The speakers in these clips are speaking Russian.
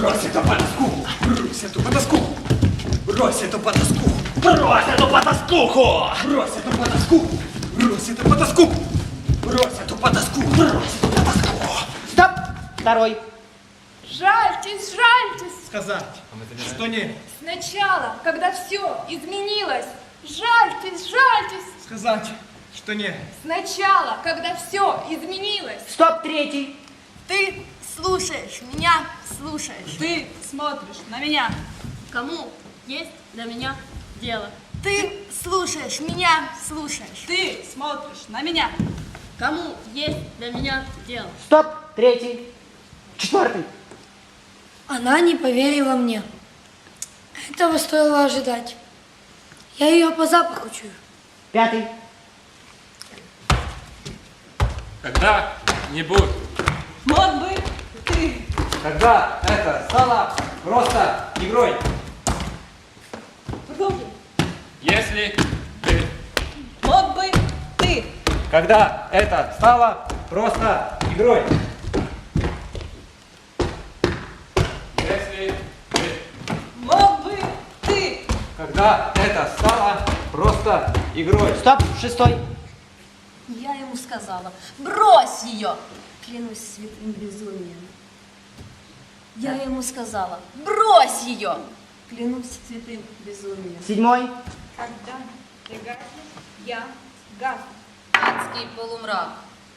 Брось эту потаску! Брось эту потаску! Брось эту потаску! Брось эту потаскуху! Брось эту потаску! Брось эту потаску! Брось эту потаску! Брось эту потаску! Стоп! Второй. Жальтесь, жальтесь. Сказать, что не. Сначала, когда все изменилось. Жальтесь, жальтесь. Сказать, что не. Сначала, когда все изменилось. Стоп, третий. Ты слушаешь меня, слушаешь. Ты смотришь на меня. Кому есть для меня дело? Ты слушаешь меня, слушаешь. Ты смотришь на меня. Кому есть для меня дело? Стоп, третий. Четвертый. Она не поверила мне. Этого стоило ожидать. Я ее по запаху чую. Пятый. Когда-нибудь. Мог бы. Когда это стало просто игрой. Продолжи. Если ты Мог бы ты. Когда это стало просто игрой. Если ты Мог бы ты. Когда это стало просто игрой. Стоп, шестой. Я ему сказала, брось ее. Клянусь святым безумием. Я ему сказала, брось ее. Клянусь святым безумием. Седьмой. Когда ты гаснешь, я гасну. Адский полумрак.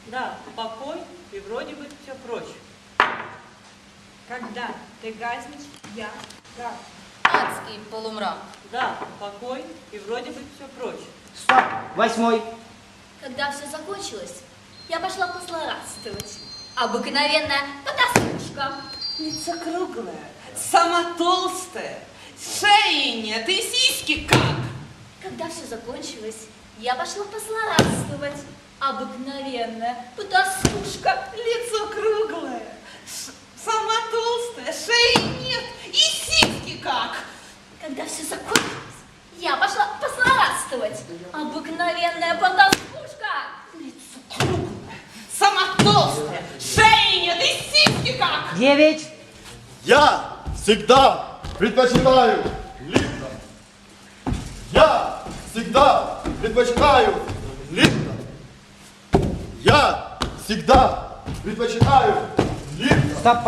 Да, покой и вроде бы все прочь. Когда ты гаснешь, я гасну. Адский полумрак. Да, покой и вроде бы все прочь. Стоп, восьмой. Когда все закончилось, я пошла позлорадствовать. Обыкновенная потаскушка. Лицо круглое, сама толстая, шеи нет и сиськи как. Когда все закончилось, я пошла позлорадствовать. Обыкновенная потаскушка. Лицо круглое, сама толстая, шеи нет и сиськи как. Когда все закончилось, я пошла позлорадствовать. Обыкновенная потаскушка. Лицо круглое, сама толстая, шеи нет и сиськи как. Девять. Я всегда предпочитаю Липтон. Я всегда предпочитаю Липтон. Я всегда предпочитаю Липтон. Стоп,